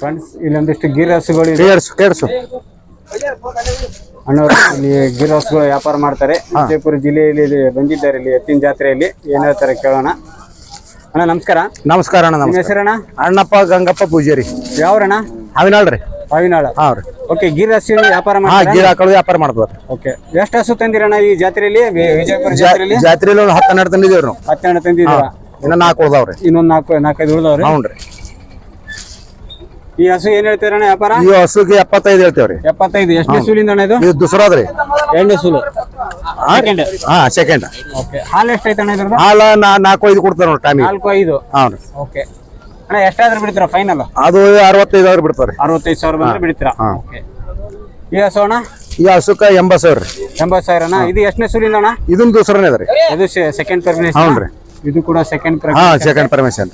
Friends ಇಲ್ಲೊಂದಿಷ್ಟು Gir ಹಸುಗಳು ಕೇಳಿಸು ಅಣ್ಣವರು ಇಲ್ಲಿ ಗೀರ್ ಹಸುಗಳು ವ್ಯಾಪಾರ ಮಾಡ್ತಾರೆ. ವಿಜಯಪುರ ಜಿಲ್ಲೆಯಲ್ಲಿ ಇಲ್ಲಿ ಬಂದಿದ್ದಾರೆ ಇಲ್ಲಿ ಎತ್ತಿನ ಜಾತ್ರೆಯಲ್ಲಿ. ಏನ್ ಹೇಳ್ತಾರೆ ಕೇಳೋಣ. ಅಣ್ಣ ನಮಸ್ಕಾರ. ನಮಸ್ಕಾರ ಅಣ್ಣ ನಿಮ್ಮ ನಮಸ್ಕಾರ. ಹೆಸರಣ್ಣ? ಅಣ್ಣಪ್ಪ ಗಂಗಪ್ಪ ಪೂಜಾರಿ. ಯಾವ್ರಣ್ಣ? ಅವಿನಾಳ್ರಿ ಪಾವಿನಾಳ ಹಾಂ ರೀ. ಓಕೆ ಗಿರ್ ಹಸು ವ್ಯಾಪಾರ ಹಾ ಮಾಡ್ತಾರೆ? ಹಾಕೊಳ್ಳೋದು ವ್ಯಾಪಾರ ಮಾಡ್ಬೋದು. ಓಕೆ ಎಷ್ಟು ಹಸು ತಂದಿರಣ್ಣ ಈ ಜಾತ್ರೆಯಲ್ಲಿ? ವಿ- ವಿಜಯಪುರ ಜಾತ್ರೆಯಲ್ಲಿ? ಜಾತ್ರೆಯಲ್ಲಿ ಒಂದು ಹತ್ತು ಹನ್ನೆರಡು ತಂದಿದ್ದೀವಿ ನಾವು ಹತ್ತೆರಡು ತಂದಿದ್ದೀರಾ? ಇನ್ನ ನಾಲ್ಕು ಉಳ್ದಾವ್ರಿ. ಇನ್ನೊಂದು ನಾಲ್ಕು ನಾಲ್ಕೈದು ಉಳಿದವ್ರಿ. ಹ್ಞೂ ರೀ. ಈ ಹಸು ಏನ್ ಹೇಳ್ತೀರಣ್ಣ ವ್ಯಾಪಾರ? ಈ ಹಸುಗೆ ಎಪ್ಪತ್ತೈದು ಹೇಳ್ತೇವ್ರಿ. ಎಪ್ಪತ್ತೈದು. ಎಷ್ಟನೇ ಸೂಲಿಂದ ಅಣ್ಣ ಇದು? ಇದು ದುಸರಾದ್ರಿ ಎರಡನೇ ಸೂಲು. ಸೆಕೆಂಡ್ ಹಾ ಸೆಕೆಂಡ್ ಓಕೆ ಹಾಲು ಎಷ್ಟೈತೆ ಅಣ್ಣ ಇದ್ರದ್ದು? ಹಾಲ ನಾ ನಾಲ್ಕು ಐದು ಕೊಡ್ತಾರೆ ನೋಡಿ ಟೈಮಿಗೆ. ನಾಲ್ಕು ಐದು. ಹಾಂ ರೀ. ಓಕೆ ಅಣ್ಣ ಎಷ್ಟಾದ್ರೂ ಬಿಡ್ತೀರಾ ಫೈನಲ್ ಅದು ಅರವತ್ತೈದು ಅವ್ರು ಬಿಡ್ತಾರೆ. ಅರವತ್ತೈದು ಸಾವಿರ ಬಂದ್ರೆ ಬಿಡ್ತೀರಾ? ಹಾ. ಓಕೆ ಈ ಹಸು ಅಣ್ಣ? ಈ ಹಸುಕ ಎಂಬತ್ತು ಸಾವಿರ ರೀ. ಎಂಬತ್ತು ಸಾವಿರ ಅಣ್ಣ. ಇದು ಎಷ್ಟನೇ ಸೂಲಿಂದ ಅಣ್ಣ? ಇದನ್ನ ದುಸರನೇ ಅದ ರೀ. ಇದು ಸೆಕೆಂಡ್ ಪರ್ಮಿಷನ್ ರೀ ಇದು ಕೂಡ ಸೆಕೆಂಡ್ ಹಾಂ ಸೆಕೆಂಡ್ ಪರ್ಮಿಷನ್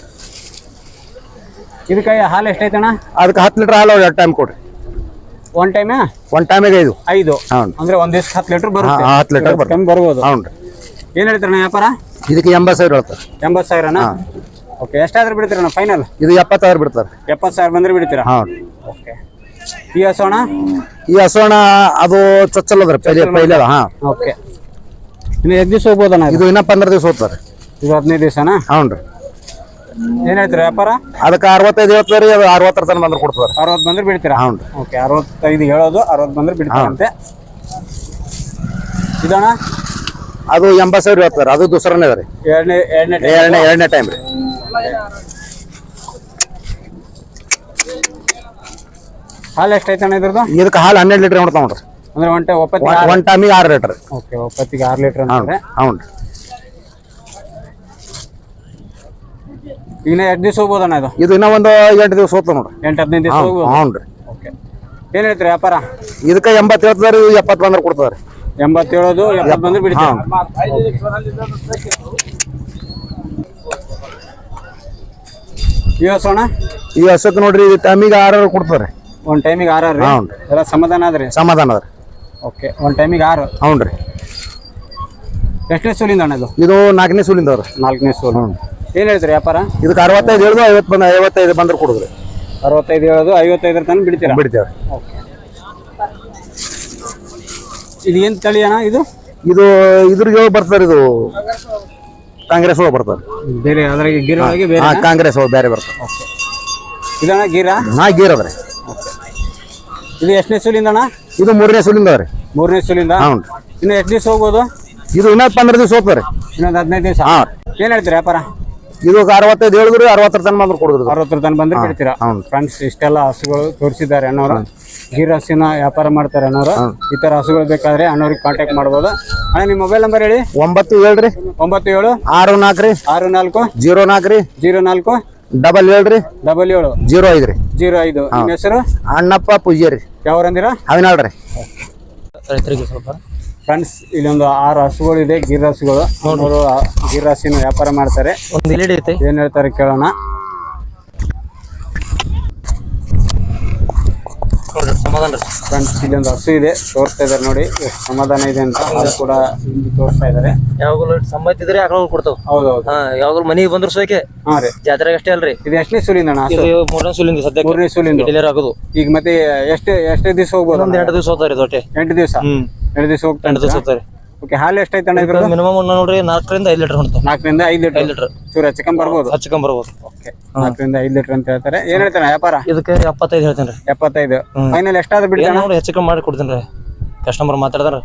ಇದಕ್ಕೆ ಹಾಲು ಎಷ್ಟೈತೆ ಅಣ್ಣ ಅದಕ್ಕೆ ಹತ್ತು ಲೀಟ್ರ್ ಹಾಲು ಎರಡು ಟೈಮ್ ಕೊಡ್ರಿ. ಒನ್ ಟೈಮ್ ಒನ್ ಟೈಮಿಗೆ ಐದು. ಐದು? ಹ್ಞೂ ಅಂದ್ರೆ ಒಂದ್ ದಿವಸ ಹತ್ತು ಲೀಟರ್ ಬರುತ್ತೆ. ಹಾ, ಹತ್ತು ಲೀಟರ್ ಬರುತ್ತೆ. ಕಮ್ಮಿ ಬರ್ಬೋದು ಹ್ಞೂ ರೀ ಏನ್ ಹೇಳ್ತೀರಣ್ಣ ವ್ಯಾಪಾರ? ಇದಕ್ಕೆ ಎಂಬತ್ತು ಸಾವಿರ ಹೇಳ್ತಾರೆ. ಎಂಬತ್ತು ಸಾವಿರನ? ಓಕೆ ಎಷ್ಟಾದ್ರೂ ಬಿಡ್ತೀರಣ್ಣ ಫೈನಲ್ ಇದು ಎಪ್ಪತ್ತು ಸಾವಿರ ಬಿಡ್ತಾರೆ. ಎಪ್ಪತ್ತು ಸಾವಿರ ಬಂದ್ರೆ ಬಿಡ್ತೀರಾ? ಹಾಂ ಓಕೆ ಈ ಹಸೋಣ? ಈ ಹಸೋಣ ಅದು ಚೊಚ್ಚಲದ್ರಿ ಪೈಲೆ ಪೈಲೆ ಹಾ. ಓಕೆ ಇನ್ನು ಎಷ್ಟು ದಿವಸ ಹೋಗ್ಬೋದಣ್ಣ ಇದು? ಇದು ಇನ್ನ ಪಂದ್ರ ದಿವಸ ಹೋಗ್ತಾರೆ. ಇದು ಹದಿನೈದು ದಿವಸನಾ? ಹ್ಞೂ ರೀ. ಏನ್ ಹೇಳ್ತೀರಾ ವ್ಯಾಪಾರ? ಅದಕ್ಕೆ ಅರವತ್ತೈದು ಹೇಳ್ತಾರೆ ರೀ ಅದು ಅರವತ್ತರ ತನಕ ಬಂದ್ರೆ ಕೊಡ್ತಾರೆ ಅರವತ್ತು ಬಂದ್ರೆ ಬಿಡ್ತೀರಾ? ಹ್ಞೂ ರೀ ಓಕೆ ಅರವತ್ತೈದು ಹೇಳೋದು ಅರವತ್ತು ಬಂದ್ರೆ ಬಿಡ್ತಾರಂತೆ. ಇದಣ್ಣ? ಅದು ಎಂಬತ್ತು ಸಾವಿರ ಹೇಳ್ತಾರೆ ಅದು ದುಸರನೇ ಅದ. ರೀ ಎರಡನೇ ಎರಡನೇ ಎರಡನೇ ಎರಡನೇ ಟೈಮ್ ರೀ. ಹಾಲು ಎಷ್ಟೈತೆ ಅಣ್ಣ ಇದ್ರದ್ದು? ಇದಕ್ಕೆ ಹಾಲು ಹನ್ನೆರಡು ಲೀಟ್ರ್ ಹೊಡ್ತಾವ ನೋಡ್ರಿ. ಅಂದ್ರೆ ಒಂಟೆ ಒಪ್ಪತ್ತಿಗೆ ಒನ್ ಟೈಮಿಗೆ ಆರು ಲೀಟ್ರ್. ಓಕೆ ಒಪ್ಪತ್ತಿಗೆ ಆರು ಲೀಟರ್ ಹ್ಞೂ ಅಂದ್ರೆ ಹ್ಞೂ ರೀ ಇನ್ನ ಎರಡು ದಿವಸ ಹೋಗ್ಬೋದಣ್ಣ ಇದು? ಇದು ಇನ್ನ ಒಂದು ಎಂಟು ದಿವಸ ಹೋಗ್ತಾವ ನೋಡ್ರಿ. ಎಂಟು ಹದಿನೈದು ದಿವಸ ಹ್ಞೂ ಹೋಗ್ಬೋದು? ಹ್ಞೂ ರೀ ಓಕೆ ಏನ್ ಹೇಳ್ತೀರಿ ವ್ಯಾಪಾರ? ಇದಕ್ಕೆ ಎಂಬತ್ತು ಹೇಳ್ತಾರೆ ಇದು ಎಪ್ಪತ್ತು ಬಂದ್ರೆ ಕೊಡ್ತಾರೆ ಎಂಬತ್ತು ಹೇಳೋದು ಎಪ್ಪತ್ತು ಬಂದ್ರೆ ಬಿಡ್ತೀರಾ? ಈ ಹಸೋಣ ಈ ಹಸಕ್ಕೆ ನೋಡ್ರಿ ಇದು ಟೈಮಿಗೆ ಆರು ಕೊಡ್ತಾರೆ ಒಂದು ಟೈಮಿಗೆ ಆರು ರೀ? ಹ್ಞೂ ರೀ ಎಲ್ಲ ಸಮಾಧಾನ ಅದ್ರಿ ಸಮಾಧಾನ ಅದ ರೀ ಓಕೆ ಒಂದು ಟೈಮಿಗೆ ಆರು. ಹ್ಞೂ ರೀ ಎಷ್ಟನೇ ಸೂಲಿಂದ ಅಣ್ಣ ಇದು? ಇದು ನಾಲ್ಕನೇ ಸೂಲಿಂದ ಅವ್ರಿ. ನಾಲ್ಕನೇ ಸೂಲು. ಏನ್ ಹೇಳ್ತೀರಿ ವ್ಯಾಪಾರ? ಇದಕ್ಕೆ ಅರವತ್ತೈದು ಹೇಳಿದ್ರು ಐವತ್ತು ಬಂದ ಐವತ್ತೈದು ಬಂದ್ರೆ ಕೊಡುದ್ರಿ. ಅರವತ್ತೈದು ಹೇಳೋದು ಐವತ್ತೈದರ ತನಕ ಬಿಡ್ತೀರಾ? ಬಿಡ್ತೇವೆ. ಇದು ಏನ್ ತಳಿ ಅಣ್ಣ ಇದು? ಇದು ಇದ್ರಿಗೆ ಬರ್ತಾರೆ ಇದು? ಕಾಂಗ್ರೆಸ್ ಒಳಗೆ ಬರ್ತಾರೆ? ಬೇರೆ ಅದ್ರಾಗೆ ಗಿರ ಒಳಗೆ ಬೇರೆ ಹಾ ಕಾಂಗ್ರೆಸ್ ಒಳಗೆ ಬೇರೆ ಬರ್ತಾರೆ. ಇದಣ್ಣ ಗೀರ? ನಾ ಗೀರ್ ಅದ್ರಿ ಇದು ಎಷ್ಟನೇ ಸೂಲಿಂದ ಅಣ್ಣ? ಇದು ಮೂರನೇ ಸೂಲಿಂದ ರೀ. ಮೂರನೇ ಸೂಲಿಂದ? ಹ್ಞೂ ಇನ್ನು ಎಷ್ಟು ದಿವಸ ಹೋಗ್ಬೋದು? ಇದು ಇನ್ನೊಂದು ಪಂದ್ರ ದಿವಸ ಹೋಗ್ತಾರೆ ಇನ್ನೊಂದು ಹದಿನೈದು ದಿವಸ? ಹಾಂ. ಏನ್ ಹೇಳ್ತೀರಿ ವ್ಯಾಪಾರ? ಇದು ಅರವತ್ತೈದು ಹೇಳಿದ್ರು ಅರವತ್ತರ ತನ ಬಂದ್ರೆ ಕೊಡುದ್ರು ಅರವತ್ತರ ತನ ಬಂದ್ರೆ ಬಿಡ್ತೀರಾ. ಫ್ರೆಂಡ್ಸ್ ಇಷ್ಟೆಲ್ಲ ಹಸುಗಳು ತೋರಿಸಿದ್ದಾರೆ ಅನ್ನೋರು. ಗೀರ್ ಹಸಿನ ವ್ಯಾಪಾರ ಮಾಡ್ತಾರೆ ಅನ್ನೋರು. ಈ ತರ ಹಸುಗಳು ಬೇಕಾದ್ರೆ ಅಣ್ಣವ್ರಿಗೆ ಕಾಂಟ್ಯಾಕ್ಟ್ ಮಾಡ್ಬೋದು. ಅಣ್ಣ ನಿಮ್ಮ ಮೊಬೈಲ್ ನಂಬರ್ ಹೇಳಿ. ಒಂಬತ್ತು ಏಳ್ರಿ ಒಂಬತ್ತು ಏಳು. ಆರು ನಾಲ್ಕು ರೀ ಆರು ನಾಲ್ಕು. ಜೀರೋ ನಾಲ್ಕು ರೀ ಜೀರೋ ನಾಲ್ಕು. ಡಬಲ್ ಏಳ್ರಿ ರೀ ಡಬಲ್ ಏಳು. ಜೀರೋ ಐದು ರೀ ಜೀರೋ ಐದು. ನಿಮ್ಮ ಹೆಸರು? ಅಣ್ಣಪ್ಪ ಪೂಜೆ ರೀ ಯಾವ್ರಂದಿರ ಅವಿನಾಳ್ ರೀ. ರೈತರಿಗೆ ಸ್ವಲ್ಪ ಫ್ರೆಂಡ್ಸ್ ಇಲ್ಲೊಂದು ಆರು ಹಸುಗಳು ಇದೆ ಗಿರ್ ಹಸುಗಳು. ಅವರು ಗಿರ್ ಹಸಿನ ವ್ಯಾಪಾರ ಮಾಡ್ತಾರೆ. ಒಂದು ಐತೆ. ಏನ್ ಹೇಳ್ತಾರೆ ಕೇಳೋಣ. ಸಮಾಧಾನ ಫ್ರೆಂಡ್ಸ್ ಇಲ್ಲೊಂದು ಹಸು ಇದೆ ತೋರಿಸ್ತಾ ಇದಾರೆ ನೋಡಿ ಎಷ್ಟು ಸಮಾಧಾನ ಇದೆ ಅಂತ. ಅದು ಕೂಡ ಇಲ್ಲಿ ತೋರಿಸ್ತಾ ಇದಾರೆ. ಯಾವಾಗಲೂ ಸಂಬಂಧ ಇದ್ರೆ ಆಕಳು ಕೊಡ್ತಾವ. ಹೌದೌದು. ಹಾ ಯಾವಾಗಲೂ ಮನೆಗೆ ಬಂದ್ರು ಸೋಕೆ ಹಾ ರೀ. ಜಾತ್ರೆಗೆ ಅಷ್ಟೇ ಅಲ್ರಿ. ಇದು ಎಷ್ಟನೇ ಸುಲಿಂದ ಅಣ್ಣ ಇದು ಮೂರನೇ ಸುಲಿಂದ ಸದ್ಯ ಮೂರನೇ ಸುಲಿಂದ. ಡಿಲೇರ್ ಆಗೋದು ಈಗ ಮತ್ತೆ ಎಷ್ಟು ಎಷ್ಟೇ ದಿವಸ ಹೋಗ್ಬೋದು ಒಂದು ಎಂಟು ದಿವಸ ಹೋಗ್ತಾರೆ ದೊಡ್ಡ ಎಂಟು ದಿವಸ? ಹ್ಮ್. ಎಂಟು ದಿವಸ ಹೋಗ್ತಾ ಎಂಟು ದಿವಸ ಹೋಗ್ತಾರೆ. ಓಕೆ ಹಾಲು ಎಷ್ಟೈತೆ ಅಣ್ಣ ಇದ್ರದ್ದು? ಮಿನಿಮಮ್ ನೋಡ್ರಿ ನಾಲ್ಕರಿಂದ ಐದು ಲೀಟರ್ ಹೊಂಟಾವ ನಾಲ್ಕರಿಂದ ಐದು ಲೀಟರ್ ಐದು ಲೀಟರ್ ಚೂರು ಹಚ್ಕೊಂಡ್ ಬರ್ಬೋದು? ಹಚ್ಕೊಂಡ್ ಬರ್ಬೋದು. ಓಕೆ ನಾಲ್ಕರಿಂದ ಐದು ಲೀಟರ್ ಅಂತ ಹೇಳ್ತಾರೆ. ಏನ್ ಹೇಳ್ತಾನೆ ವ್ಯಾಪಾರ? ಇದಕ್ಕೆ ಎಪ್ಪತ್ತೈದು ಹೇಳ್ತೇನೆ ರೀ. ಎಪ್ಪತ್ತೈದು. ಫೈನಲ್ ಎಷ್ಟಾದ್ರೂ ಬಿಡಿ ನೋಡಿ ಹೆಚ್ಚಿಕಮ್ಮಿ ಮಾಡಿ ಕೊಡ್ತೀನಿ ರೀ. ಕಸ್ಟಮರ್ ಮಾತಾಡ್ತಾರ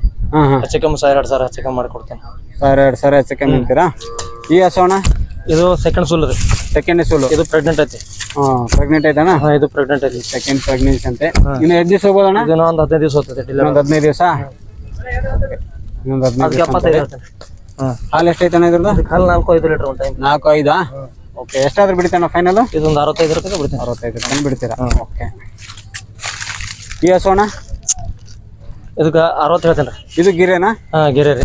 ಹೆಚ್ಚು ಕಮ್ಮಿ ಸಾವಿರ ಎರಡು ಸಾವಿರ ಹೆಚ್ಚಿಕಮ್ಮಿ ಮಾಡಿ ಕೊಡ್ತೇನೆ. ಸಾವಿರ ಎರಡು ಸಾವಿರ ಹಚ್ಚಕೊಂಡ್ ಅಂತೀರಾ? ಈ ಹಸೋಣ ಇದು ಸೆಕೆಂಡ್ ಸೂಲ್ ರೀ. ಸೆಕೆಂಡ್ ಸೂಲ್? ಇದು ಪ್ರೆಗ್ನೆಂಟ್ ಐತಿ. ಹಾ ಪ್ರೆಗ್ನೆಂಟ್ ಐತಣ್ಣ? ಹಾ ಇದು ಪ್ರೆಗ್ನೆಂಟ್ ಐತಿ. ಸೆಕೆಂಡ್ ಪ್ರೆಗ್ನೆನ್ಸಿ ಅಂತೆ. ಇನ್ನು ಎಷ್ಟು ದಿವಸ ಹೋಗೋದಣ್ಣ ಇದು ಒಂದು ಹದಿನೈದು ದಿವಸ ಹೋಗ್ತದೆ ಒಂದು ಹದಿನೈದು ದಿವಸ? ಇನ್ನೊಂದು ಹದಿನೈದು ಅದಕ್ಕೆ ಎಪ್ಪತ್ತೈದು ಹೇಳ್ತೇನೆ. ಹಾಲು ಇದ್ರದ್ದು? ಕಾಲು ನಾಲ್ಕು ಐದು ಲೀಟರ್ ಒಂದು ಟೈಮ್ ನಾಲ್ಕು ಐದಾ? ಓಕೆ ಎಷ್ಟಾದ್ರೂ ಬಿಡ್ತಾನ ಫೈನಲ್ ಇದೊಂದು ಅರವತ್ತೈದು ರೂಪಾಯಿ ಬಿಡ್ತೀನಿ. ಅರವತ್ತೈದು ತಂದು ಬಿಡ್ತೀರಾ ಓಕೆ. ಈ ಹಸು ಅಣ್ಣ ಇದಕ್ಕೆ ಅರವತ್ತು ಹೇಳ್ತೇನೆ ಇದು ಗಿರೇನಾ? ಹಾಂ ಗಿರೆ ರೀ.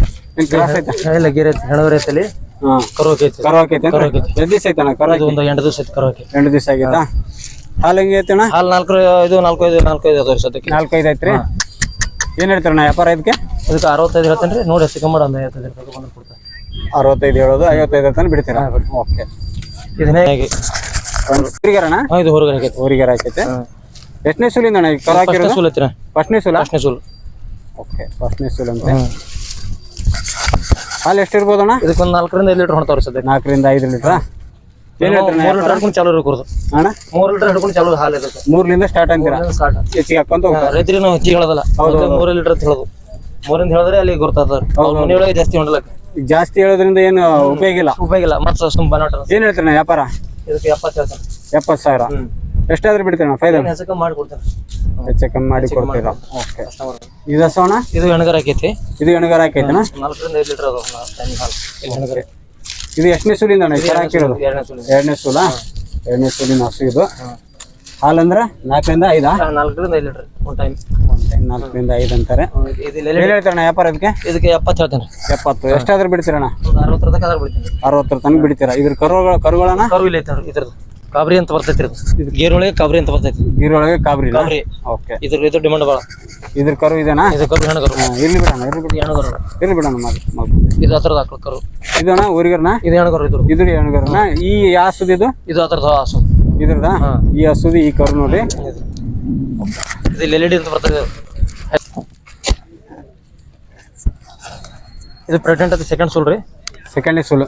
ಕ್ರಾಸ್ ಐತಾ? ಇಲ್ಲ ಗಿರೆ ಐತಿ. ಹೆಣವರಿ ಐತಲ್ಲಿ ಹಾಂ. ಕರೋಕೆ ಐತಿ. ಕರೋಕೆ ಐತೆ ಕರೋಕೆ ಐತಿ. ಎಷ್ಟು ದಿವಸ ಐತಣ್ಣ ಕರೋಕೆ ಇದು ಒಂದು ಎಂಟು ದಿವಸ ಐತಿ ಕರೋಕೆ ಎರಡು ದಿವಸ ಆಗೈತಾ ಹಾಲು ಹೆಂಗೆ ಹಾಲು ನಾಲ್ಕು ಇದು ನಾಲ್ಕು ಐದು ನಾಲ್ಕು ಐದು ಅದಾವ ಸದ್ಯಕ್ಕೆ. ನಾಲ್ಕು ಐದು ಐತ್ರಿ ಏನು ಹೇಳ್ತಾರಣ್ಣ ವ್ಯಾಪಾರ ಇದಕ್ಕೆ? ಅದಕ್ಕೆ ಅರವತ್ತೈದು ಹೇಳ್ತೇನೆ ರೀ. ನೋಡಿ ಹೆಚ್ಚು ಕಮ್ಮಿ ಒಂದು ಐವತ್ತೈದು ರೂಪಾಯಿ ಬಂದು ಕೊಡ್ತಾರೆ ಅರವತ್ತೈದು ಹೇಳೋದು ಐವತ್ತೈದು ತನಕ ಬಿಡ್ತೀರಾ? ಓಕೆ. ಇದನ್ನೇ ಹೇಗೆ. ಊರಿಗಾರಣ ಇದು ಹೊರಗಡೆ ಹಾಕೈತಿ. ಊರಿಗಾರ ಹಾಕೈತೆ. ಎಷ್ಟನೇ ಸೂಲಿಂದ ಅಣ್ಣ ಈಗ ಕರು ಫಸ್ಟ್ನೇ ಹಾಕಿರೋದು? ಸೂಲ್ ಐತಿನ ಫಸ್ಟ್ನೇ ಸೂಲ? ಫಸ್ಟ್ನೇ ಸೂಲ್. ಓಕೆ ಫಸ್ಟ್ನೇ ಸೂಲ್ ಅಂತ. ಹಾಲು ಎಷ್ಟು ಇರ್ಬೋದಣ್ಣ ಇದಕ್ಕೆ ಒಂದು ನಾಲ್ಕರಿಂದ ಐದು ಲೀಟರ್ ಹೊಣ್ತಾವ್ರಿ ಸದ್ಯ ನಾಲ್ಕರಿಂದ ಐದು ಲೀಟ್ರಾ? ಮೂರು ಲೀಟರ್ ಹಿಡ್ಕೊಂಡು ಚಾಲು ಅಣ್ಣ? ಮೂರು ಲೀಟರ್ ಹಿಡ್ಕೊಂಡು ಚಾಲು ಹಾಲು ಮೂರ್ಲಿಂದ ಸ್ಟಾರ್ಟ್ ಅಂತೀರಾ? ಸ್ಟಾರ್ಟ್ ಹೆಚ್ಚಿಗೆ ಹಾಕೊಂತ ಹೋಗ್ತಾರೆ. ರೈತರಿಗೆ ನಾವು ಹೆಚ್ಚಿಗೆ ಹೇಳೋದಲ್ಲ. ಮೂರು ಲೀಟರ್ ಅಂತ ಹೇಳೋದು. ಮೂರಿಂದ ಹೇಳಿದ್ರೆ ಅಲ್ಲಿ ಅವ್ರ ಮನೆಯೊಳಗೆ ಜಾಸ್ತಿ ಹೊಂಡಲಕ್ಕ ಜಾಸ್ತಿ ಹೇಳೋದ್ರಿಂದ ಏನು ಉಪಯೋಗ ಇಲ್ಲ? ಉಪಯೋಗ ಇಲ್ಲ. ಮತ್ತೆ ಸುಮ್ ಬನಾಟ ಏನು ಹೇಳ್ತಾರೆ ವ್ಯಾಪಾರ? ಇದಕ್ಕೆ ಎಪ್ಪತ್ತು ಹೇಳ್ತಾನೆ. ಎಪ್ಪತ್ತು ಸಾವಿರ? ಎಷ್ಟಾದ್ರೂ ಬಿಡ್ತೇನೆ ಫೈನಲ್ ಹೆಸಕ ಮಾಡ್ಕೊಡ್ತೇನೆ. ಹೆಚ್ಚು ಕಮ್ಮಿ ಮಾಡಿ ಕೊಡ್ತೀರಾ? ಓಕೆ. ಇದು ಹಸೋಣ ಇದು ಎಣಗಾರ ಹಾಕೈತಿ. ಇದು ಎಣಗಾರ ಆಕೈತಿ ನಾಲ್ಕರಿಂದ ಐದು ಲೀಟರ್ ಅದು ಹಾಲು. ಎಣಗಾರ ಇದು ಎಷ್ಟನೇ ಸೂಲಿಂದ ಅಣ್ಣ? ಹಾಕಿರೋದು? ಎರಡನೇ ಸೂಲ್ ಎರಡನೇ ಸೂಲ? ಎರಡನೇ ಸೂಲಿನ ಹಸು ಇದು. ಹಾಲಂದ್ರೆ ನಾಲ್ಕರಿಂದ ಐದಾ? ನಾಲ್ಕರಿಂದ ಐದು ಲೀಟರ್ ಒಂದು ಟೈಮ್ ನಾಲ್ಕರಿಂದ ಐದು ಅಂತಾರೆ. ಏನು ಹೇಳ್ತಾರಣ್ಣ ವ್ಯಾಪಾರ ಅದಕ್ಕೆ ಇದಕ್ಕೆ ಎಪ್ಪತ್ತು ಹೇಳ್ತಾರೆ ಎಪ್ಪತ್ತು. ಎಷ್ಟಾದ್ರೂ ಬಿಡ್ತೀರಣ್ಣ? ಅರವತ್ತರ ತನಕ ಬಿಡ್ತೀನಿ. ಅರವತ್ತರ ತನಕ ಬಿಡ್ತೀರಾ? ಇದ್ರ ಕರುಗಳ ಕರುಗಳನ್ನ? ಕರು ಇಲ್ಲ ಐತೆ ನೋಡ್ರಿ ಇದ್ರದ್ದು. ಕಾಬ್ರಿ ಅಂತ ಬರ್ತೈತಿ ಇದು ಒಳಗೆ ಕಾಬ್ರಿ ಅಂತ ಬರ್ತೈತಿ. ಗೀರೊಳಗೆ ಕಾಬ್ರಿ ಕಾಬ್ರಿ. ಓಕೆ. ಇದ್ರ ಇದು ಡಿಮಾಂಡ್ ಭಾಳ. ಇದ್ರ ಕರು ಇದೆನಾ? ಇದು ಕರು ಹೆಣ್ಣು ಕರು. ಇರ್ಲಿ ಬಿಡೋಣ ಇರ್ಲಿ ಬಿಡಿ ಹೆಣ್ಣು ಇರ್ಲಿ ಬಿಡೋಣ ಮಗ ಇದು ಆ ಥರದ ಆಕಳ ಕರು. ಇದಣ್ಣ ಊರಿಗರ್ನ? ಇದು ಹೆಣ್ಣು ಕರು ಇದ್ರು ಇದ್ರ ಹೆಣ್ಗರ್ನ ಈ ಯಾಸುದ ಇದು? ಇದು ಆ ಥರದ ಹಸು ಇದ್ರದ ಈ ಹಸುದು ಈ ಕರು ನೋಡಿ. ಇದು. ಇದು ಎಲ್ ಡಿ ಅಂತ ಬರ್ತದೆ. ಇದು. ಇದು ಪ್ರೆಗ್ನೆಂಟ್ ಅದು ಸೆಕೆಂಡ್ ಸೂಲ್ ರೀ. ಸೆಕೆಂಡ್ ಸುಲ್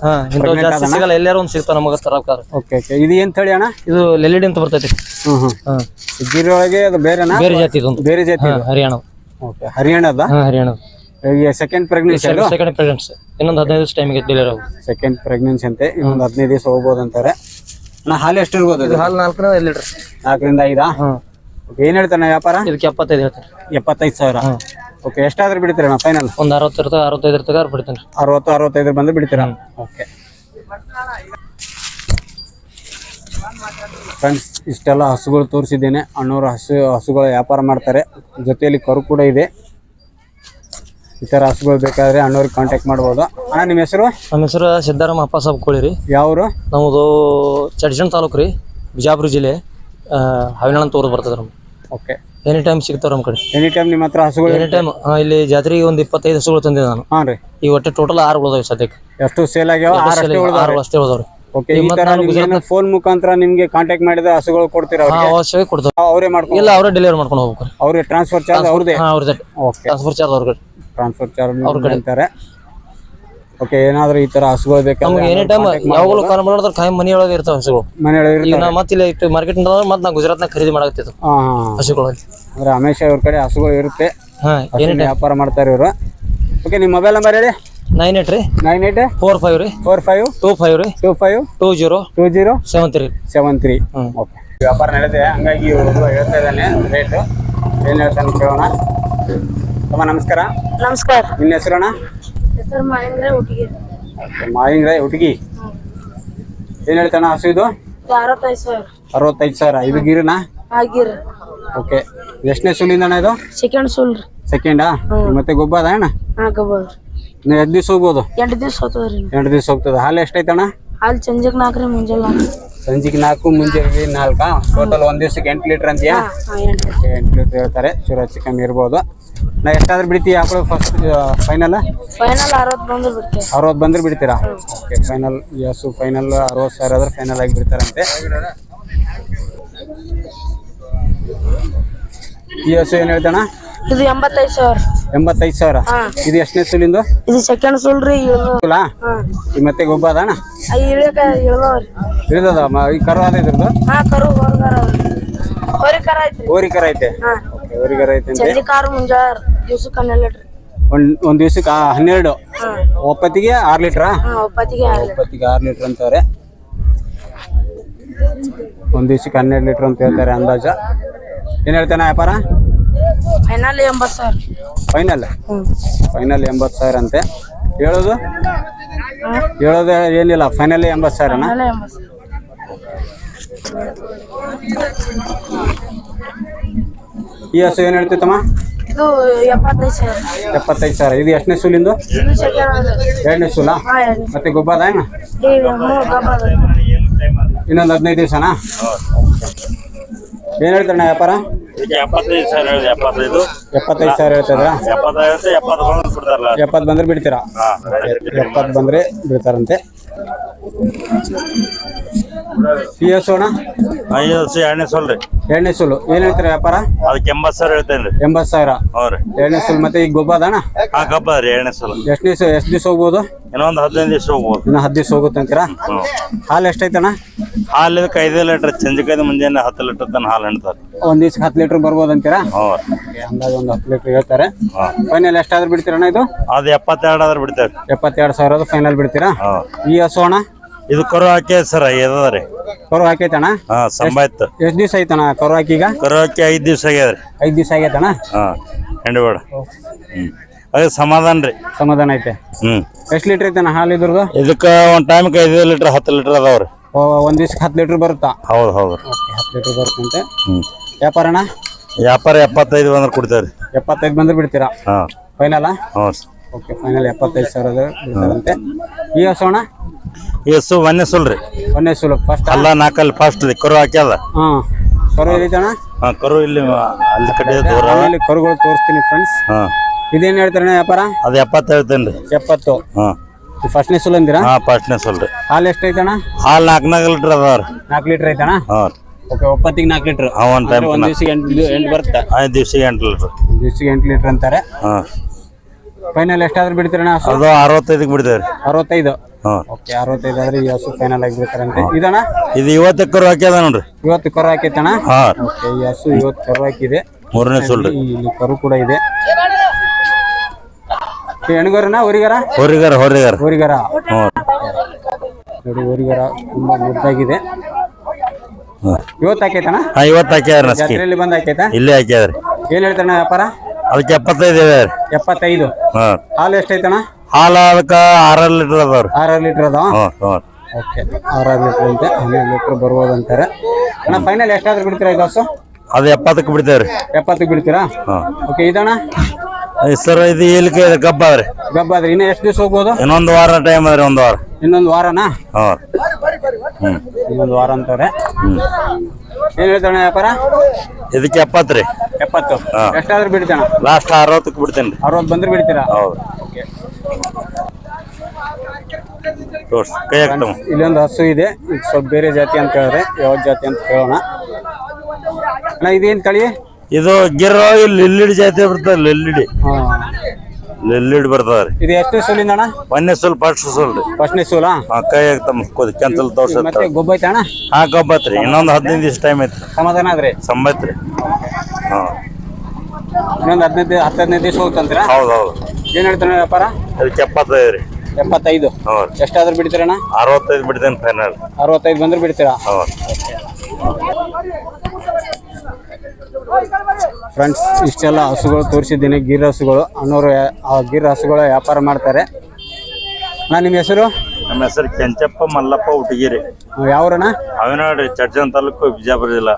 ಜಾಸ್ತಿ ಸಿಗಲ್ಲ ಎಲ್ಲಾರು ಒಂದು ಸಿಗ್ತಾವ ನಮಗೆ ತರಕಾರ ಓಕೆ ಓಕೆ ಇದು ಏನ್ ತಳಿ ಅಣ್ಣ? ಇದು ಎಲ್ ಅಂತ ಬರ್ತೈತಿ. ಹ್ಮ್ ಹ್ಮ್. ಗಿರಿಯೊಳಗೆ ಅದು ಬೇರೆನಾ ಬೇರೆ ಜಾತಿ ಇದೊಂದು. ಬೇರೆ ಜಾತಿ ಹರಿಯಾಣ ಓಕೆ ಹರಿಯಾಣದ? ಹರಿಯಾಣ ಈಗ ಸೆಕೆಂಡ್ ಪ್ರೆಗ್ನೆನ್ಸಿ ಸೆಕೆಂಡ್ ಪ್ರೆಗ್ನೆನ್ಸಿ ಇನ್ನೊಂದು ಹದಿನೈದು ದಿವಸ ಟೈಮಿಗೆ ಡೆಲಿವರಿ ಆಗುತ್ತೆ ಸೆಕೆಂಡ್ ಪ್ರೆಗ್ನೆನ್ಸಿ ಅಂತೆ ಇನ್ನೊಂದು ಹದಿನೈದು ದಿವಸ ಹೋಗ್ಬೋದು ಅಂತಾರೆ. ಅಣ್ಣ ಹಾಲು ಎಷ್ಟು ಇರ್ಬೋದು ಇದು? ಹಾಲು ನಾಲ್ಕರಿಂದ ಐದು ಲೀಟರ್. ನಾಲ್ಕರಿಂದ ಐದಾ? ಏನ್ ಹೇಳ್ತಾನೆ ವ್ಯಾಪಾರ? ಇದಕ್ಕೆ ಎಪ್ಪತ್ತೈದು ಹೇಳ್ತಾರೆ. ಎಪ್ಪತ್ತೈದು ಸಾವಿರ. ಓಕೆ ಎಷ್ಟಾದ್ರೂ ಬಿಡ್ತೀರಣ್ಣ ಫೈನಲ್ ಒಂದು ಅರವತ್ತು ಇರ್ತದೆ ಅರವತ್ತೈದು ಇರ್ತದೆ ಬಿಡ್ತೀನಿ. ಅರವತ್ತು ಅರವತ್ತೈದು ಬಂದು ಬಿಡ್ತೀರಾ? ಓಕೆ ಫ್ರೆಂಡ್ಸ್ ಇಷ್ಟೆಲ್ಲ ಹಸುಗಳು ತೋರಿಸಿದ್ದೇನೆ. ಅಣ್ಣವ್ರ ಹಸು ಹಸುಗಳ ವ್ಯಾಪಾರ ಮಾಡ್ತಾರೆ. ಜೊತೆಯಲ್ಲಿ ಕರು ಕೂಡ ಇದೆ. ಈ ಥರ ಹಸುಗಳು ಬೇಕಾದರೆ ಅಣ್ಣವ್ರಿಗೆ ಕಾಂಟ್ಯಾಕ್ಟ್ ಮಾಡ್ಬೋದು. ಅಣ್ಣ ನಿಮ್ಮ ಹೆಸರು? ನಮ್ಮ ಹೆಸರು ಸಿದ್ದಾರಾಮ ಅಪ್ಪ ಸಾಬ್ ಕೋಳಿ ರೀ ಯಾವರು? ನಮ್ಮದು ಚಡ್ಜನ್ ತಾಲೂಕು ರೀ ಬಿಜಾಪುರ ಜಿಲ್ಲೆ. ಹಾವಿನಾಳ ತೋರ್ದು ಬರ್ತದೆ ನಮ್ಗೆ ಓಕೆ ಎನಿ ಟೈಮ್ ಸಿಗ್ತಾವ್ ನಮ್ಮ ಕಡೆ. ಎನಿ ಟೈಮ್ ನಿಮ್ಮ ಹತ್ರ ಹಸುಗಳು ಎನಿ ಟೈಮ್ ಇಲ್ಲಿ ಜಾತ್ರೆಗೆ ಒಂದು ಇಪ್ಪತ್ತೈದು ಹಸುಗಳು ತಂದೆ ನಾನು. ಹಾಂ ರೀ. ಈ ಒಟ್ಟೆ ಟೋಟಲ್ ಆರು ಉಳ್ದಾವೆ ಸದ್ಯಕ್ಕೆ. ಎಷ್ಟು ಸೇಲ್ ಆಗ್ಯಾವ? ಆರು ಅಷ್ಟೇ ಉಳ್ದಾವ ಆರು ಅಷ್ಟೇ ಉಳ್ದಾವ್ರಿ. ಓಕೆ ಈ ಥರ ನಿಮ್ಗೆ ಫೋನ್ ಮುಖಾಂತರ ನಿಮ್ಗೆ ಕಾಂಟ್ಯಾಕ್ಟ್ ಮಾಡಿದ ಹಸುಗಳು ಕೊಡ್ತೀರಾ ಹಾ ಅವಶ್ಯವಾಗಿ ಕೊಡ್ತಾರೆ ಅವರೇ ಮಾಡ್ಕೊಂಡು ಇಲ್ಲ ಅವರೇ ಡೆಲಿವರಿ ಮಾಡ್ಕೊಂಡು ಹೋಗ್ಬೇಕು. ಅವ್ರಿಗೆ ಟ್ರಾನ್ಸ್ಫರ್ ಚಾರ್ಜ್ ಅವ್ರದ್ದೇ ಹಾಂ ಅವ್ರದ್ದು ಓಕೆ ಟ್ರಾನ್ಸ್ಫರ್ ಚಾರ್ಜ್ ಅವ್ರ ಕಡೆ. ಟ್ರಾನ್ಸ್ಫರ್ ಚಾರ್ಜ್ ಅಂತಾರೆ. ಓಕೆ ಏನಾದ್ರೂ ಈ ತರ ಹಸುಗಳು ನಮ್ಗೆ ಟೈಮ್ ಯಾವಾಗಲೂ ಕಾಲ್ ಮಾಡಿದ್ರೆ ಮನೆಯೊಳಗೆ ಇರ್ತಾವ ಹಸುಗಳು. ಮನೆಯೊಳಗೆ ಈಗ ನಾ ಮತ್ತೆ ಇಲ್ಲಿ ಇಟ್ಟು ಮಾರ್ಕೆಟ್ ಮತ್ತೆ ನಾ ಗುಜರಾತ್ನಾಗ ಖರೀದಿ ಮಾಡಕತ್ತಿದ್ದು ಹಾ ಹಸುಗಳಲ್ಲಿ ಅಂದ್ರೆ ರಮೇಶ್ ಅವ್ರ ಕಡೆ ಹಸುಗಳು ಇರುತ್ತೆ. ಹಾ ಹಸುವಿನ ವ್ಯಾಪಾರ ಮಾಡ್ತಾರೆ ಇವರು. ಓಕೆ ನಿಮ್ಮ ಮೊಬೈಲ್ ನಂಬರ್ ಹೇಳಿ. ನೈನ್ ಏಟ್ ರೀ. ನೈನ್ ಏಟ್ ಫೋರ್ ಫೈವ್ ರೀ. ಫೋರ್ ಫೈವ್ ಟೂ ಫೈವ್ ರೀ. Two five two zero two zero seven three seven three hmm. Okay ವ್ಯಾಪಾರ ನಡೆದಿದೆ. ಹಂಗಾಗಿ ಇವರು ಹೇಳ್ತಾ ಇದ್ದಾನೆ ರೇಟ್ ಏನ್ ಹೇಳ್ತಾನೆ ಕೇಳೋಣ. ಅಮ್ಮ ನಮಸ್ಕಾರ. ನಮಸ್ಕಾರ. ನಿನ್ನ ಹೆಸರಣ್ಣ ಹೆಸರು ಮಹೇಂದ್ರ ಹುಟ್ಟಿಗೆ ಏನು ಹೇಳ್ತಾನ ಹಸು ಇದು? ಅರವತ್ತೈದು ಸಾವಿರ. ಅರವತ್ತೈದು ಸಾವಿರ. ಇದು ಗಿರಿನಾ? ಆಗಿರ ಓಕೆ. ಎಷ್ಟನೇ ಸುಲಿಂದ ಅಣ್ಣ ಇದು? ಸೆಕೆಂಡ್ ಸುಲ್ ರೀ. ಸೆಕೆಂಡಾ? ಮತ್ತೆ ಗೊಬ್ಬರ ಅಣ್ಣ ಎಷ್ಟು ದಿವ್ಸ ಹೋಗ್ಬೋದು? ಎಂಟು ದಿವಸ ಹೋಗ್ತದೆ ರೀ ಎಂಟು ದಿವ್ಸ ಹೋಗ್ತದೆ. ಹಾಲು ಎಷ್ಟೈತಣ್ಣ? ಹಾಲು ಸಂಜೆಗೆ ನಾಲ್ಕು ರೀ ಮುಂಜಾನೆ ನಾಲ್ಕು. ಸಂಜೆಗೆ ನಾಲ್ಕು ಮುಂಜಾನೆ ನಾಲ್ಕಾ? ಟೋಟಲ್ ಒಂದು ದಿವಸಕ್ಕೆ ಎಂಟು ಲೀಟ್ರ್ ಅಂತೀಯಾ? ಹಾಂ ಎಂಟು. ಎಂಟು ಲೀಟ್ರ್ ಹೇಳ್ತಾರೆ. ಚೂರು ಹೆಚ್ಚು ಕಮ್ಮಿ ಇರ್ಬೋದು. ನಾ ಎಷ್ಟಾದ್ರೂ ಬಿಡ್ತೀಯ ಆಕಳು ಫಸ್ಟ್ ಫೈನಲ್ ಫೈನಲ್ ಅರವತ್ತು ಬಂದ್ರೆ ಬಿಡ್ತೇವೆ ಅರವತ್ತು ಬಂದ್ರೆ ಬಿಡ್ತೀರಾ? ಓಕೆ ಫೈನಲ್ ಯಸ್ ಫೈನಲ್ ಅರವತ್ತು ಸಾವಿರ ಆದ್ರೆ ಫೈನಲ್ ಆಗಿ ಬಿಡ್ತಾರಂತೆ. ಈ ಹಸು ಏನು ಹೇಳ್ತಾನ ಇದು ಎಂಬತ್ತೈದು ಸಾವಿರ. ಎಂಬತ್ತೈದು ಸಾವಿರ. ಇದು ಎಷ್ಟನೇ ಸುಲಿಂದು ಇದು ಸೆಕೆಂಡ್ ಸುಲ್ರಿ ಸುಲಾ ಈ ಮತ್ತೆ ಗೊಬ್ಬ ಅದಣ್ಣ ಇಳಿಯಕ ಇಳ್ದವ್ರಿ. ಇರ್ತದ ಈ ಕರು ಅದ ಇದ್ರದ್ದು? ಹಾಂ ಕರು ಹೊರಗಾರ ಹೊರಿ ಕರ ಐತೆ? ಹಾಂ ಓಕೆ ಓರಿ ಕರ ಐತೆ ಅಂತೆ? ಸಂಜೆ ಕಾರು ಮುಂಜಾನೆ ದಿವ್ಸಕ್ಕೆ ಹನ್ನೆರಡು ಲೀಟ್ರ್. ಒಂದ್ ಒಂದ್ ದಿವ್ಸಕ್ಕೆ ಹನ್ನೆರಡು? ಒಪ್ಪತ್ತಿಗೆ ಆರು ಲೀಟ್ರಾ? ಹಾಂ ಒಪ್ಪತ್ತಿಗೆ ಆಗಲಿ ಒಪ್ಪತ್ತಿಗೆ ಆರು ಲೀಟ್ರ್ ಅಂತಾರೆ ಒಂದ್ ದಿವ್ಸಕ್ಕೆ ಹನ್ನೆರಡು ಲೀಟ್ರ್ ಅಂತ ಹೇಳ್ತಾರೆ ಅಂದಾಜ. ಏನ್ ಹೇಳ್ತಾನೆ ವ್ಯಾಪಾರ? ಫೈನಲ್ ಎಂಬತ್ತು ಸಾವಿರ. ಫೈನಲ್? ಹ್ಞೂ. ಫೈನಲ್ ಎಂಬತ್ತು ಸಾವಿರ ಅಂತೆ. ಹೇಳೋದು? ಹೇಳೋದು ಏನಿಲ್ಲ ಫೈನಲ್ ಎಂಬತ್ತು ಸಾವಿರನ? ಫೈನಲ್ ಎಂಬತ್ತು ಸಾವಿರ. ಈ ಹಸು ಏನ್ ಹೇಳ್ತಿತ್ತಮ್ಮ ಇದು ಎಪ್ಪತ್ತೈದು ಸಾವಿರ. ಎಪ್ಪತ್ತೈದು ಸಾವಿರ. ಇದು ಎಷ್ಟನೇ ಸೂಲಿಂದು ಇದು? ಸೆಕೆಂಡ್ ಎರಡನೇ ಸೂಲ? ಮತ್ತೆ ಗೊಬ್ಬರ ಏನು. ಇನ್ನೊಂದು ಹದಿನೈದು ದಿವಸನಾ? ಏನ್ ಹೇಳ್ತಾರಣ್ಣ ವ್ಯಾಪಾರ? ಎಪ್ಪತ್ತೈದು ಸಾವಿರ ಹೇಳಿದೆ ಎಪ್ಪತ್ತೈದು. ಎಪ್ಪತ್ತೈದು ಸಾವಿರ ಹೇಳ್ತಿದ್ರಾ? ಎಪ್ಪತ್ತೈದು ಎಪ್ಪತ್ತು ಬಂದು ಬಿಡ್ತಾರಲ್ಲ ಎಪ್ಪತ್ತು ಬಂದ್ರೆ ಬಿಡ್ತೀರಾ? ಎಪ್ಪತ್ತು ಬಂದ್ರೆ ಬಿಡ್ತಾರಂತೆ. ಈ ಎಸ್ ಅಣ್ಣ ಐದು ಎರಡನೇ ಸೋಲ್ ರೀ ಎರಡನೇ ಸುಲು ಏನ್ ಹೇಳ್ತೀರಾ ವ್ಯಾಪಾರ? ಅದಕ್ಕೆ ಎಂಬತ್ತು ಸಾವಿರ ಹೇಳ್ತೇನೆ ರೀ. ಎಂಬತ್ತು ಸಾವಿರ. ಹ್ಞೂ ರೀ. ಎರಡನೇ ಮತ್ತೆ ಈಗ ಗೊಬ್ಬ ಅದ ಅಣ್ಣ ಹಾಂ ಕಬ್ಬ ರೀ ಎರಡನೇ ಸಲ ಎಷ್ಟು ದಿವಸ ಎಷ್ಟು ದಿವಸ ಹೋಗ್ಬೋದು? ಇನ್ನೊಂದು ಹದಿನೈದು ದಿವಸ ಹೋಗ್ಬೋದು. ಇನ್ನ ಹತ್ತು ದಿವಸ ಹೋಗುತ್ತೆ ಅಂತೀರಾ? ಹಾಲು ಎಷ್ಟೈತಣ್ಣ? ಹಾಲು ಇದಕ್ಕೆ ಐದು ಲೀಟ್ರ್ ಚಂಜಿಕಾಯ್ದು ಮುಂಜಾನೆ ಹತ್ತು ಲೀಟ್ರ್ ತನ ಹಾಲು ಹೆಣ್ತಾರೆ ಒಂದ್ ದಿವ್ಸಕ್ಕೆ ಹತ್ತು ಲೀಟರ್ ಬರ್ಬೋದು ಅಂತೀರಾ? ಅಂದಾಜು ಒಂದು ಹತ್ತು ಲೀಟರ್ ಹೇಳ್ತಾರೆ. ಫೈನಲ್ ಎಷ್ಟಾದ್ರೂ ಬಿಡ್ತೀರಣ್ಣ ಇದು? ಅದು ಎಪ್ಪತ್ತೆರಡು ಆದ್ರೆ ಬಿಡ್ತಾರೆ ಎಪ್ಪತ್ತೆರಡು ಸಾವಿರ ಫೈನಲ್ ಬಿಡ್ತೀರಾ? ಈ ಹಸು ಅಣ್ಣ? ಇದು ಕರು ಹಾಕಿ ಸರ್ ರೀ. ಕರು ಹಾಕೈತಣ ಹಾಂ ಸಂಬಾಯ್ತು ಎಷ್ಟು ದಿವಸ ಐತಣ್ಣ ಕರು ಹಾಕಿ ಈಗ ಕರು ಹಾಕಿ ಐದು ದಿವಸ ಆಗ್ಯದ ರೀ. ಐದು ದಿವಸ ಆಗೈತಣ ಹಾಂ ಹಿಂಡಬೇಡ ಹ್ಞೂ ಅದು ಸಮಾಧಾನ ರೀ. ಸಮಾಧಾನ ಐತೆ. ಹ್ಮ್. ಎಷ್ಟು ಲೀಟ್ರ್ ಐತಣ್ಣ ಹಾಲು ಇದ್ರದ್ದು ಇದಕ್ಕೆ ಒಂದು ಟೈಮ್ಗೆ ಐದು ಲೀಟರ್ ಹತ್ತು ಲೀಟರ್ ಅದಾವ್ರಿ. ಓ, ಒಂದ್ ದಿವ್ಸಕ್ಕೆ ಹತ್ತು ಲೀಟ್ರ್ ಬರುತ್ತಾ? ಹೌದು ಹೌದು ಹತ್ತು ಲೀಟ್ರ್ ಬರುತ್ತಂತೆ. ಹ್ಞೂ ವ್ಯಾಪಾರ ಅಣ್ಣ ವ್ಯಾಪಾರ ಎಪ್ಪತ್ತೈದು ಬಂದ್ರೆ ಕೊಡ್ತೇವೆ ರೀ. ಎಪ್ಪತ್ತೈದು ಬಂದ್ರೆ ಬಿಡ್ತೀರಾ? ಹಾಂ. ಫೈನಲ್ಲ ಹ್ಞೂ ಓಕೆ ಫೈನಲ್ ಎಪ್ಪತ್ತೈದು ಸಾವಿರದ ಬಿಡ್ತಾರಂತೆ. ಈ ಹಸು ಅಣ್ಣ ಹಸು ಒಂದೇ ಸುಲ್ ರೀ ಒಂದೇ ಸುಲು ಫಸ್ಟ್ ಅಲ್ಲ ನಾಲ್ಕಲ್ಲಿ ಫಸ್ಟ್ ರೀ ಕರು ಹಾಕ್ಯದ? ಹಾಂ ಕರು ಐತಣ್ಣ ಹಾಂ ಕರು ಇಲ್ಲಿ ಅಲ್ಲಿ ಕಡೆ ದೂರ ಕರುಗಳು ತೋರಿಸ್ತೀನಿ ಫ್ರೆಂಡ್ಸ್ ಹಾಂ. ಇದೇನು ಹೇಳ್ತಾರಣ್ಣ ವ್ಯಾಪಾರ? ಅದು ಎಪ್ಪತ್ತು ಹೇಳ್ತೇನೆ ರೀ. ಎಪ್ಪತ್ತು. ಹಾಂ. ಫಸ್ಟ್ನೇ ಸುಲ್ ಅಂದಿರಾ? ಹಾಂ ಫಸ್ಟ್ನೇ ಸುಲ್ ರೀ. ಹಾಲು ಐತಣ ಹಾಲು ನಾಲ್ಕು ನಾಲ್ಕು ಲೀಟ್ರ್ ಅದಾವ ರೀ. ನಾಲ್ಕು ಲೀಟ್ರ್ ಐತಣ್ಣ? ಹಾಂ ಓಕೆ ಒಪ್ಪತ್ತಿಗೆ ನಾಲ್ಕು ಲೀಟ್ರ್. ಹಾಂ ಒಂದು ಟೈಮ್ ಒಂದು ದಿವ್ಸಕ್ಕೆ ಎಂಟು ಎಂಟು ಬರುತ್ತೆ. ಐದು ದಿವ್ಸಿಗೆ ಎಂಟು ಲೀಟ್ರ್. ದಿವ್ಸಕ್ಕೆ ಎಂಟು ಲೀಟ್ರ್ ಅಂತಾರೆ. ಹಾಂ. ಫೈನಲ್ ಎಷ್ಟಾದ್ರೂ ಬಿಡ್ತೀರಣ್ಣ? ಅದು ಅರವತ್ತೈದಕ್ಕೆ ಬಿಡ್ತೇವೆ ರೀ ಅರವತ್ತೈದು. ಹಾಂ ಓಕೆ ಅರವತ್ತೈದು ಆದ್ರೆ ಈ ಹಸು ಫೈನಲ್ ಇದಣ್ಣ? ಇದು ಇವತ್ತು ಕರು ಹಾಕ್ಯದ ನೋಡ್ರಿ. ಇವತ್ತು ಕರು ಹಾಕೈತಣ್ಣ? ಹಾಂ. ರೀ ಓಕೆ ಈ ಹಸು ಇವತ್ತು ಕರು ಹಾಕಿದೆ. ಮೂರನೇ ಇಲ್ಲಿ ಕರು ಕೂಡ ಇದೆ. ಈ ಹೆಣ್ಗರನ ಹೊರಿಗರ? ಹೊರಿಗಾರ ಹೊರಿಗಾರ. ಹೊರಿಗರ. ಹ್ಞೂ ನೋಡಿ ಹೊರಿಗರ ತುಂಬಾ ಮುದ್ದಾಗಿದೆ. ಇವತ್ತು ಹಾಕೈತಣ್ಣ? ಹಾಂ ಇವತ್ತು ಹಾಕ್ಯಾರ ನಸ್ಕಿ ಜಾತ್ರೆಯಲ್ಲಿ ಬಂದ್ ಹಾಕೈತಾ? ಇಲ್ಲೇ ಏನ್ ಹೇಳ್ತಾರಣ್ಣ ವ್ಯಾಪಾರ? ಅದಕ್ಕೆ ಎಪ್ಪತ್ತೈದು ಇದೆ ಎಪ್ಪತ್ತೈದು. ಹಾಂ. ಹಾಲು ಎಷ್ಟೈತಣ್ಣ ಹಾಲು ಅದಕ್ಕೆ ಆರಾರು ಲೀಟರ್ ಅದಾವ ರೀ ಆರಾರು ಲೀಟರ್ ಅದಾವ? ಹ್ಞೂ ಹ್ಞೂ ಓಕೆ ಆರಾರು ಲೀಟರ್ ಅಂತ. ಹನ್ನೆರಡು ಲೀಟರ್ ಬರ್ಬೋದು ಅಂತಾರೆ. ಅಣ್ಣ ಫೈನಲ್ ಎಷ್ಟಾದ್ರೂ ಬಿಡ್ತೀರಾ ಇದು ಹಸು ಅದು ಎಪ್ಪತ್ತಕ್ಕೆ ಬಿಡ್ತೇವೆ ರೀ ಎಪ್ಪತ್ತಕ್ಕೆ ಬಿಡ್ತೀರಾ? ಹಾಂ. ಓಕೆ ಇದಣ್ಣ? ಸರ್ ಇದು ಇದೆ ಕಬ್ಬ ಅದ್ರಿ ಗಬ್ಬ ಆದ್ರೆ ಇನ್ನು ಎಷ್ಟು ದಿವಸ ಹೋಗ್ಬೋದು? ಇನ್ನೊಂದು ವಾರ ಟೈಮ್ ಅದ್ರಿ ಒಂದು ವಾರ. ಇನ್ನೊಂದು ವಾರನಾ? ಹಾಂ. ಹ್ಞೂ ಇನ್ನೊಂದು ವಾರ ಅಂತವ್ರೆ. ಏನ್ ಹೇಳ್ತಾನೆ ವ್ಯಾಪಾರ? ಇದಕ್ಕೆ ಎಪ್ಪತ್ತು ರೀ. ಎಪ್ಪತ್ತು. ಎಷ್ಟಾದ್ರೂ ಬಿಡ್ತಾನ ಲಾಸ್ಟ್ ಅರವತ್ತಕ್ಕೆ ಬಿಡ್ತೇನೆ ರೀ. ಅರವತ್ತು ಬಂದ್ರೆ ಬಿಡ್ತೀರಾ? ಹೌದು. ತೋರ್ಸಿ ಕೈ ಹಾಕ್ತಮ್ಮ ಇಲ್ಲೊಂದು ಹಸು ಇದೆ. ಇದು ಸ್ವಲ್ಪ ಬೇರೆ ಜಾತಿ ಅಂತ ಹೇಳಿದ್ರೆ ಯಾವ ಜಾತಿ ಅಂತ ಕೇಳೋಣ. ಅಣ್ಣ ಇದೇನ್ ತಳಿ? ಇದು ಗಿರ್ರ ಇಲ್ಲಿ ಲಿಲ್ಲಿಡಿ ಜಾತಿ ಬರ್ತದೆ ಲಿಲ್ಲಿಡಿ. ಹಾ. ಲಿಲ್ಲಿಡಿ ಬರ್ತಾರೆ ರೀ ಇದು ಎಷ್ಟು ಸೂಲಿಂದ ಅಣ್ಣ? ಒಂದನೇ ಸೂಲ್ ಫಸ್ಟ್ ಸೂಲ್ ರೀ. ಫಸ್ಟ್ನೇ ಸೂಲಾ ಕೈ ತಮ್ಮ ತೋರ್ಸತ್ತ ಮತ್ತೆ ಗೊಬ್ಬ ಐತೆ ಅಣ್ಣ? ಹಾ ಕಬ್ಬತ್ ರೀ ಇನ್ನೊಂದು ಹದಿನೈದು ದಿವಸ ಟೈಮ್ ಐತ್ರಿ. ಸಮಾಧಾನ ಆದ್ರಿ? ಸಂಬತ್ ರೀ. ಹಾಂ. ಇನ್ನೊಂದು ಹದಿನೈದು ಹತ್ತು ಹದಿನೈದು ದಿವಸ ಹೋಗ್ತಂತೀರಾ ಹೌದು ಹೌದು ಏನ್ ಹೇಳ್ತಾನೆ ವ್ಯಾಪಾರ? ಅದಕ್ಕೆ ಎಪ್ಪತ್ತೈದು ರೀ. ಎಪ್ಪತ್ತೈದು. ಹೌದು ರೀ. ಎಷ್ಟಾದ್ರೂ ಬಿಡ್ತೀರಣ್ಣ ಅರವತ್ತೈದು ಬಿಡ್ತೇನೆ ಫೈನಲ್ ಅರವತ್ತೈದು ಬಂದ್ರೆ ಬಿಡ್ತೀರಾ? ಹೌದು ಫ್ರೆಂಡ್ಸ್ ಇಷ್ಟೆಲ್ಲ ಹಸುಗಳು ತೋರಿಸಿದ್ದೀನಿ ಗಿರ್ ಹಸುಗಳು. ಅನ್ನೋರು ಗಿರ್ ಹಸುಗಳ ವ್ಯಾಪಾರ ಮಾಡ್ತಾರೆ. ನಾ ನಿಮ್ಮ ಹೆಸರು? ನಮ್ಮ ಹೆಸರು ಕೆಂಚಪ್ಪ ಮಲ್ಲಪ್ಪ ಉಟಗಿರಿ ಯಾವ್ರಣ ಅವಿನಾಡ್ರಿ ಚರ್ಜನ್ ತಾಲೂಕು ಬಿಜಾಪುರ ಜಿಲ್ಲಾ.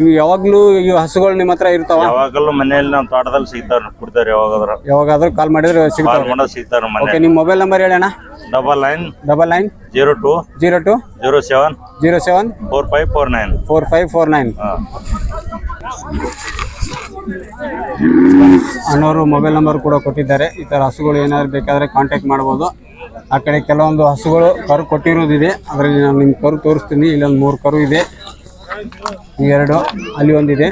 ಇವು ಯಾವಾಗ್ಲೂ ಈ ಹಸುಗಳು ನಿಮ್ಮ ಹತ್ರ ಇರ್ತಾವ? ಯಾವಾಗಲೂ ಮನೆಯಲ್ಲಿ ನಮ್ಮ ತೋಟದಲ್ಲಿ ಸಿಗ್ತಾರ ಕೊಡ್ತಾರೆ ಯಾವಾಗಾದ್ರು. ಯಾವಾಗಾದ್ರೂ ಕಾಲ್ ಮಾಡಿದ್ರೆ ಕಾಲ್ ಸಿಗ್ತಾವ ಮಾಡೋದು ಸಿಗ್ತಾರ ಓಕೆ ನಿಮ್ಮ ಮೊಬೈಲ್ ನಂಬರ್ ಹೇಳೋಣ double nine double nine zero two zero two zero seven zero seven four five four nine four five four nine ಅಣ್ಣವರು ಮೊಬೈಲ್ ನಂಬರ್ ಕೂಡ ಕೊಟ್ಟಿದ್ದಾರೆ. ಈ ಥರ ಹಸುಗಳು ಏನಾದ್ರು ಬೇಕಾದರೆ ಕಾಂಟ್ಯಾಕ್ಟ್ ಮಾಡ್ಬೋದು. ಆ ಕಡೆ ಕೆಲವೊಂದು ಹಸುಗಳು ಕರು ಕೊಟ್ಟಿರೋದಿದೆ. ಅದರಲ್ಲಿ ನಾನು ನಿಮ್ಮ ಕರು ತೋರಿಸ್ತೀನಿ. ಇಲ್ಲೊಂದು ಮೂರು ಕರು ಇದೆ. ಎರಡು, ಅಲ್ಲಿ ಒಂದಿದೆ.